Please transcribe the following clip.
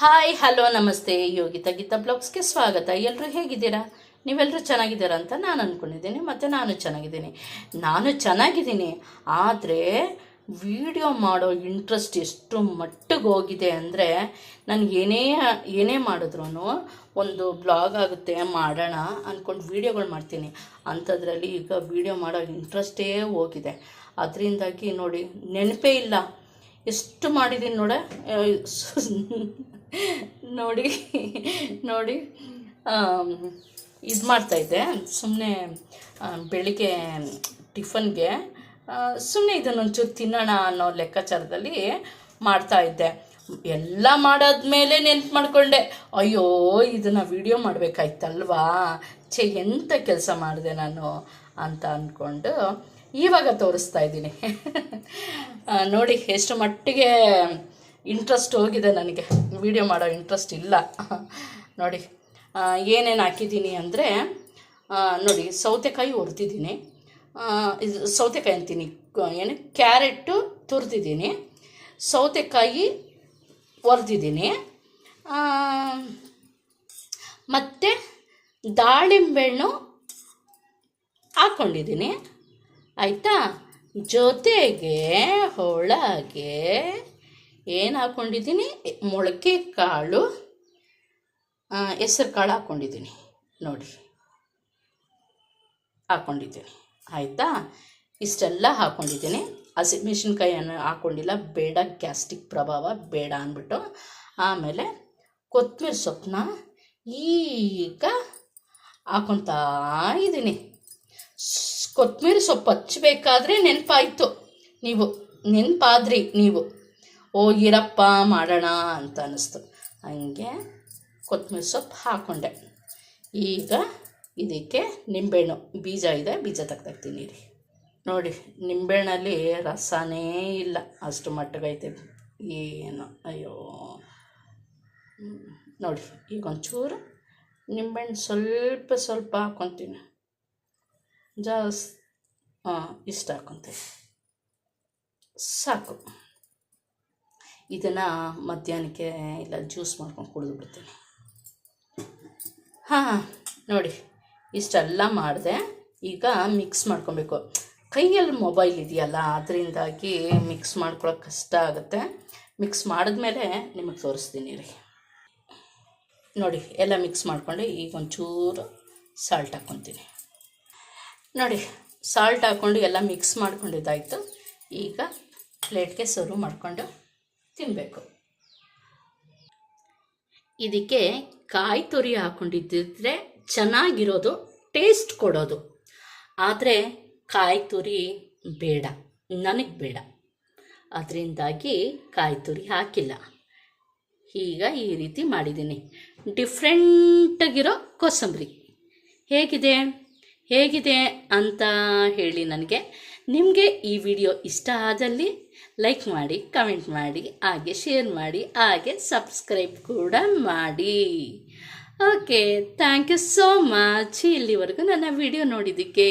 Hi, hello, ನಮಸ್ತೆ. ಯೋಗಿತಾ ಗೀತಾ ಬ್ಲಾಗ್ಸ್ಗೆ ಸ್ವಾಗತ. ಎಲ್ಲರೂ ಹೇಗಿದ್ದೀರಾ? ನೀವೆಲ್ಲರೂ ಚೆನ್ನಾಗಿದ್ದೀರಾ ಅಂತ ನಾನು ಅಂದ್ಕೊಂಡಿದ್ದೀನಿ ಮತ್ತು ನಾನು ಚೆನ್ನಾಗಿದ್ದೀನಿ. ನಾನು ಚೆನ್ನಾಗಿದ್ದೀನಿ, ಆದರೆ ವಿಡಿಯೋ ಮಾಡೋ ಇಂಟ್ರೆಸ್ಟ್ ಎಷ್ಟು ಮಟ್ಟಿಗೆ ಹೋಗಿದೆ ಅಂದರೆ ನಾನು ಏನೇ ಏನೇ ಮಾಡಿದ್ರೂ ಒಂದು ಬ್ಲಾಗ್ ಆಗುತ್ತೆ, ಮಾಡೋಣ ಅಂದ್ಕೊಂಡು ವೀಡಿಯೋಗಳು ಮಾಡ್ತೀನಿ. ಅಂಥದ್ರಲ್ಲಿ ಈಗ ವೀಡಿಯೋ ಮಾಡೋ ಇಂಟ್ರೆಸ್ಟೇ ಹೋಗಿದೆ. ಅದರಿಂದಾಗಿ ನೋಡಿ, ನೆನಪೇ ಇಲ್ಲ. ಎಷ್ಟು ಮಾಡಿದ್ದೀನಿ ನೋಡ ನೋಡಿ ನೋಡಿ ಇದು ಮಾಡ್ತಾಯಿದ್ದೆ ಸುಮ್ಮನೆ ಬೆಳಿಗ್ಗೆ ಟಿಫನ್ಗೆ ಸುಮ್ಮನೆ ಇದನ್ನೊಂಚೂರು ತಿನ್ನೋಣ ಅನ್ನೋ ಲೆಕ್ಕಾಚಾರದಲ್ಲಿ ಮಾಡ್ತಾಯಿದ್ದೆ ಎಲ್ಲ ಮಾಡಾದ್ಮೇಲೆ ನೆನ್ಪು ಮಾಡ್ಕೊಂಡೆ. ಅಯ್ಯೋ, ಇದನ್ನು ವಿಡಿಯೋ ಮಾಡಬೇಕಾಯ್ತಲ್ವಾ? ಛೇ ಎಂಥ ಕೆಲಸ ಮಾಡಿದೆ ನಾನು ಅಂತ ಅಂದ್ಕೊಂಡು ಇವಾಗ ತೋರಿಸ್ತಾ ಇದ್ದೀನಿ. ನೋಡಿ, ಎಷ್ಟು ಮಟ್ಟಿಗೆ ಇಂಟ್ರೆಸ್ಟ್ ಹೋಗಿದೆ ನನಗೆ. ವಿಡಿಯೋ ಮಾಡೋ ಇಂಟ್ರೆಸ್ಟ್ ಇಲ್ಲ. ನೋಡಿ ಏನೇನು ಹಾಕಿದ್ದೀನಿ ಅಂದರೆ ನೋಡಿ, ಸೌತೆಕಾಯಿ ಹುರಿದಿದ್ದೀನಿ. ಇದು ಸೌತೆಕಾಯಿ ಅಂತೀನಿ. ಏನು? ಕ್ಯಾರೆಟು ತುರಿದಿದ್ದೀನಿ. ಸೌತೆಕಾಯಿ ಹೊರ್ದಿದ್ದೀನಿ ಮತ್ತು ದಾಳಿಂಬೆಣ್ಣು ಹಾಕ್ಕೊಂಡಿದ್ದೀನಿ ಆಯಿತಾ? ಜೊತೆಗೆ ಒಳಗೆ ಏನು ಹಾಕ್ಕೊಂಡಿದ್ದೀನಿ ಮೊಳಕೆ ಕಾಳು ಹೆಸರು ಕಾಳು ಹಾಕ್ಕೊಂಡಿದ್ದೀನಿ ನೋಡಿ ಹಾಕ್ಕೊಂಡಿದ್ದೀನಿ ಆಯಿತಾ? ಇಷ್ಟೆಲ್ಲ ಹಾಕ್ಕೊಂಡಿದ್ದೀನಿ ಹಸಿಮೆಣ್ಸಿನ್ಕಾಯಿಯನ್ನು ಹಾಕ್ಕೊಂಡಿಲ್ಲ ಬೇಡ, ಗ್ಯಾಸ್ಟ್ರಿಕ್ ಪ್ರಭಾವ, ಬೇಡ ಅಂದ್ಬಿಟ್ಟು. ಆಮೇಲೆ ಕೊತ್ತಂಬರಿ ಸೊಪ್ಪನ್ನ ಈಗ ಹಾಕ್ಕೊತಾ ಇದ್ದೀನಿ. ಕೊತ್ತಂಬರಿ ಸೊಪ್ಪು ಹಚ್ಚಬೇಕಾದ್ರೆ ನೆನಪಾಯಿತು. ನೀವು ನೆನಪಾದ್ರಿ ನೀವು. ಓ ಇರಪ್ಪ ಮಾಡೋಣ ಅಂತ ಅನ್ನಿಸ್ತು. ಹಂಗೆ ಕೊತ್ತಂಬರಿ ಸೊಪ್ಪು ಹಾಕ್ಕೊಂಡೆ ಈಗ ಇದಕ್ಕೆ ನಿಂಬೆಹಣ್ಣು. ಬೀಜ ಇದೆ, ಬೀಜ ತೆಗ್ದಾಕ್ತೀನಿ ರೀ. ನೋಡಿ, ನಿಂಬೆಹಣ್ಣಲ್ಲಿ ರಸನೇ ಇಲ್ಲ ಅಷ್ಟು ಮಟ್ಟಗೈತೆ ಏನು? ಅಯ್ಯೋ. ನೋಡಿ, ಈಗ ಒಂಚೂರು ನಿಂಬೆಹಣ್ಣು ಸ್ವಲ್ಪ ಸ್ವಲ್ಪ ಹಾಕ್ಕೊತೀನಿ ಜಾಸ್ ಹಾಂ ಇಷ್ಟ ಹಾಕ್ಕೊತೀನಿ ಸಾಕು. ಇದನ್ನು ಮಧ್ಯಾಹ್ನಕ್ಕೆ ಇಲ್ಲ ಜ್ಯೂಸ್ ಮಾಡ್ಕೊಂಡು ಕುಡಿದ್ಬಿಡ್ತೀನಿ ಹಾಂ ನೋಡಿ, ಇಷ್ಟೆಲ್ಲ ಮಾಡಿದೆ. ಈಗ ಮಿಕ್ಸ್ ಮಾಡ್ಕೊಬೇಕು. ಕೈಯಲ್ಲಿ ಮೊಬೈಲ್ ಇದೆಯಲ್ಲ, ಅದರಿಂದಾಗಿ ಮಿಕ್ಸ್ ಮಾಡ್ಕೊಳಕ್ಕೆ ಕಷ್ಟ ಆಗುತ್ತೆ. ಮಿಕ್ಸ್ ಮಾಡಿದ್ಮೇಲೆ ನಿಮಗೆ ತೋರಿಸ್ತೀನಿ ರೀ. ನೋಡಿ, ಎಲ್ಲ ಮಿಕ್ಸ್ ಮಾಡಿಕೊಂಡು ಈಗ ಒಂಚೂರು ಸಾಲ್ಟ್ ಹಾಕ್ಕೊತೀನಿ. ನೋಡಿ ಸಾಲ್ಟ್ ಹಾಕ್ಕೊಂಡು ಎಲ್ಲ ಮಿಕ್ಸ್ ಮಾಡ್ಕೊಂಡಿದ್ದಾಯಿತು. ಈಗ ಪ್ಲೇಟ್ಗೆ ಸರ್ವ್ ಮಾಡಿಕೊಂಡು ತಿನ್ನಬೇಕು ಇದಕ್ಕೆ ಕಾಯಿ ತುರಿ ಹಾಕೊಂಡಿದ್ದಿದ್ರೆ ಚೆನ್ನಾಗಿರೋದು ಟೇಸ್ಟ್ ಕೊಡೋದು. ಆದರೆ ಕಾಯಿ ತುರಿ ಬೇಡ, ನನಗೆ ಬೇಡ. ಅದರಿಂದಾಗಿ ಕಾಯಿ ತುರಿ ಹಾಕಿಲ್ಲ. ಈಗ ಈ ರೀತಿ ಮಾಡಿದ್ದೀನಿ. ಡಿಫ್ರೆಂಟಾಗಿರೋ ಕೋಸಂಬರಿ. ಹೇಗಿದೆ? ಹೇಗಿದೆ ಅಂತ ಹೇಳಿ ನನಗೆ ನಿಮಗೆ ಈ ವಿಡಿಯೋ ಇಷ್ಟ ಆದಲ್ಲಿ ಲೈಕ್ ಮಾಡಿ ಕಮೆಂಟ್ ಮಾಡಿ, ಹಾಗೆ ಶೇರ್ ಮಾಡಿ, ಹಾಗೆ ಸಬ್ಸ್ಕ್ರೈಬ್ ಕೂಡ ಮಾಡಿ. Okay thank you so much ಇಲ್ಲಿವರೆಗೂ ನನ್ನ ವಿಡಿಯೋ ನೋಡಿದ್ದಕ್ಕೆ.